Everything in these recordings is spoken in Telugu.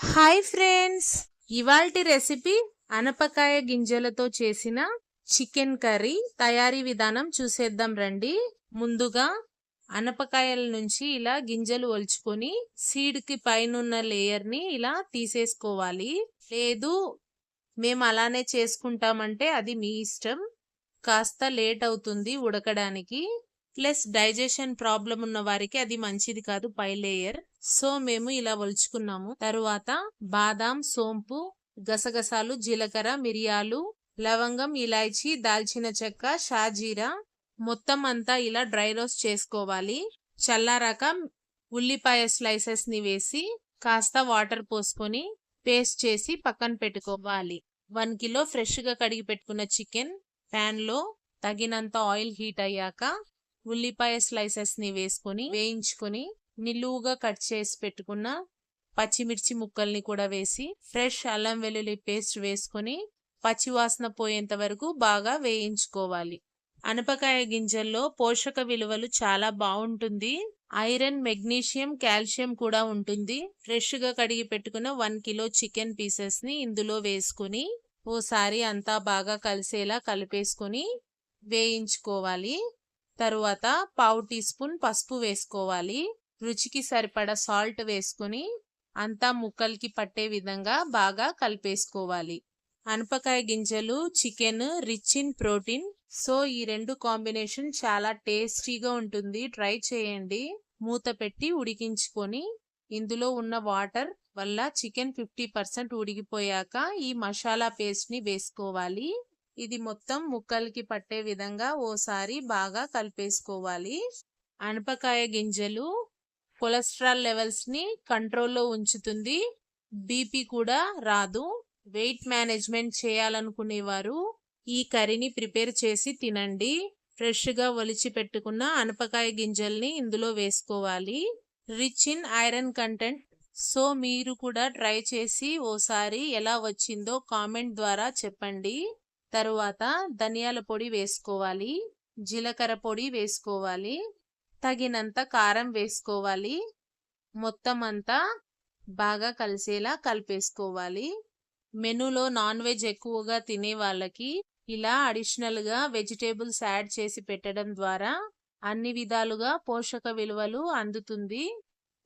Hi friends. ఇవాల్టి రెసిపీ అనపకాయ గింజలతో చేసిన చికెన్ కర్రీ తయారీ విధానం చూసేద్దాం రండి. ముందుగా అనపకాయల నుంచి ఇలా గింజలు ఒలుచుకొని సీడ్కి పైనున్న లేయర్ని ఇలా తీసేసుకోవాలి. లేదు మేము అలానే చేసుకుంటామంటే అది మీ ఇష్టం. కాస్త లేట్ అవుతుంది ఉడకడానికి. ప్లస్ డైజెషన్ ప్రాబ్లం ఉన్న వారికి అది మంచిది కాదు పై లేయర్. సో మేము ఇలా ఒలుచుకున్నాము తరువాత బాదాం సోంపు గసగసాలు జీలకర్ర మిరియాలు లవంగం ఇలాచి దాల్చిన చెక్క షాజీరా మొత్తం అంతా ఇలా డ్రై రోస్ట్ చేసుకోవాలి. చల్లారాక ఉల్లిపాయ స్లైసెస్ని వేసి కాస్త వాటర్ పోసుకొని పేస్ట్ చేసి పక్కన పెట్టుకోవాలి. వన్ కిలో ఫ్రెష్గా కడిగి పెట్టుకున్న చికెన్ ప్యాన్లో తగినంత ఆయిల్ హీట్ అయ్యాక ఉల్లిపాయ స్లైసెస్ని వేసుకొని వేయించుకొని నిలువుగా కట్ చేసి పెట్టుకున్న పచ్చిమిర్చి ముక్కల్ని కూడా వేసి ఫ్రెష్ అల్లం వెల్లుల్లి పేస్ట్ వేసుకొని పచ్చివాసన పోయేంత వరకు బాగా వేయించుకోవాలి. అనపకాయ గింజల్లో పోషక విలువలు చాలా బాగుంటుంది. ఐరన్ మెగ్నీషియం కాల్షియం కూడా ఉంటుంది. ఫ్రెష్గా కడిగి పెట్టుకున్న వన్ కిలో చికెన్ పీసెస్ని ఇందులో వేసుకుని ఓసారి అంతా బాగా కలిసేలా కలిపేసుకొని వేయించుకోవాలి. తరువాత పావు టీ స్పూన్ పసుపు వేసుకోవాలి. రుచికి సరిపడా సాల్ట్ వేసుకుని అంతా ముక్కలకి పట్టే విధంగా బాగా కలిపేసుకోవాలి. అనపకాయ గింజలు chicken rich in protein. So ఈ రెండు కాంబినేషన్ చాలా టేస్టీగా ఉంటుంది. ట్రై చేయండి. మూత పెట్టి ఉడికించుకొని ఇందులో ఉన్న వాటర్ వల్ల చికెన్ ఫిఫ్టీ పర్సెంట్ ఉడికిపోయాక ఈ మసాలా పేస్ట్ని వేసుకోవాలి. ఇది మొత్తం ముక్కలకి పట్టే విధంగా ఓసారి బాగా కలిపేసుకోవాలి. అనపకాయ గింజలు కొలెస్ట్రాల్ లెవెల్స్ని కంట్రోల్లో ఉంచుతుంది. బీపీ కూడా రాదు. వెయిట్ మేనేజ్మెంట్ చేయాలనుకునేవారు ఈ కర్రీని ప్రిపేర్ చేసి తినండి. ఫ్రెష్గా ఒలిచి పెట్టుకున్న అనపకాయ గింజల్ని ఇందులో వేసుకోవాలి. Rich in iron content. So మీరు కూడా ట్రై చేసి ఓసారి ఎలా వచ్చిందో కామెంట్ ద్వారా చెప్పండి. తరువాత ధనియాల పొడి వేసుకోవాలి జీలకర్ర పొడి వేసుకోవాలి తగినంత కారం వేసుకోవాలి మొత్తం అంతా బాగా కలిసేలా కలిపేసుకోవాలి. మెనూలో నాన్ వెజ్ ఎక్కువగా తినే వాళ్ళకి ఇలా అడిషనల్గా వెజిటేబుల్స్ యాడ్ చేసి పెట్టడం ద్వారా అన్ని విధాలుగా పోషక విలువలు అందుతుంది.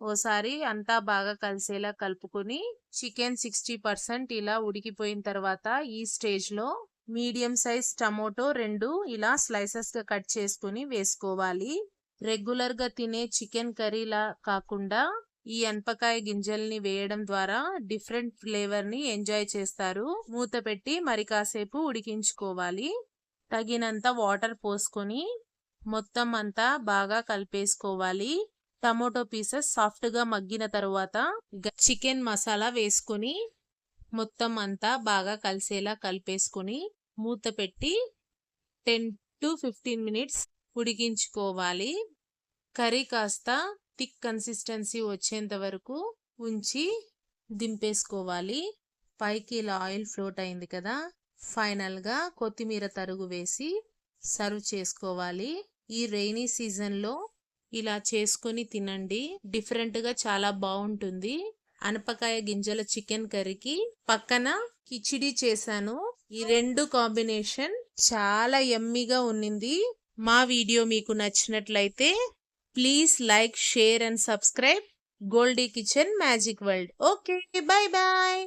ఓసారి అంతా బాగా కలిసేలా కలుపుకొని చికెన్ సిక్స్టీ పర్సెంట్ ఇలా ఉడికిపోయిన తర్వాత ఈ స్టేజ్లో మీడియం సైజ్ టమోటో రెండు ఇలా స్లైసెస్గా కట్ చేసుకుని వేసుకోవాలి. రెగ్యులర్గా తినే చికెన్ కర్రీలా కాకుండా ఈ అనపకాయ గింజల్ని వేయడం ద్వారా డిఫరెంట్ ఫ్లేవర్ని ఎంజాయ్ చేస్తారు. మూత పెట్టి మరి కాసేపు ఉడికించుకోవాలి. తగినంత వాటర్ పోసుకొని మొత్తం అంతా బాగా కలిపేసుకోవాలి. టమోటో పీసెస్ సాఫ్ట్గా మగ్గిన తర్వాత చికెన్ మసాలా వేసుకొని మొత్తం అంతా బాగా కలిసేలా కలిపేసుకొని మూత పెట్టి టెన్ టు ఫిఫ్టీన్ మినిట్స్ ఉడికించుకోవాలి. కర్రీ కాస్త థిక్ కన్సిస్టెన్సీ వచ్చేంత వరకు ఉంచి దింపేసుకోవాలి. పైకి ఇలా ఆయిల్ ఫ్లోట్ అయింది కదా ఫైనల్గా కొత్తిమీర తరుగు వేసి సర్వ్ చేసుకోవాలి. ఈ రెయినీ సీజన్లో ఇలా చేసుకొని తినండి. డిఫరెంట్గా చాలా బాగుంటుంది. అనపకాయ గింజల చికెన్ కర్రీకి పక్కన కిచిడి చేశాను. ఈ రెండు కాంబినేషన్ చాలా ఎమ్మిగా ఉన్నింది. మా వీడియో మీకు నచ్చినట్లయితే please like share and subscribe. Goldie kitchen magic world. Okay bye bye.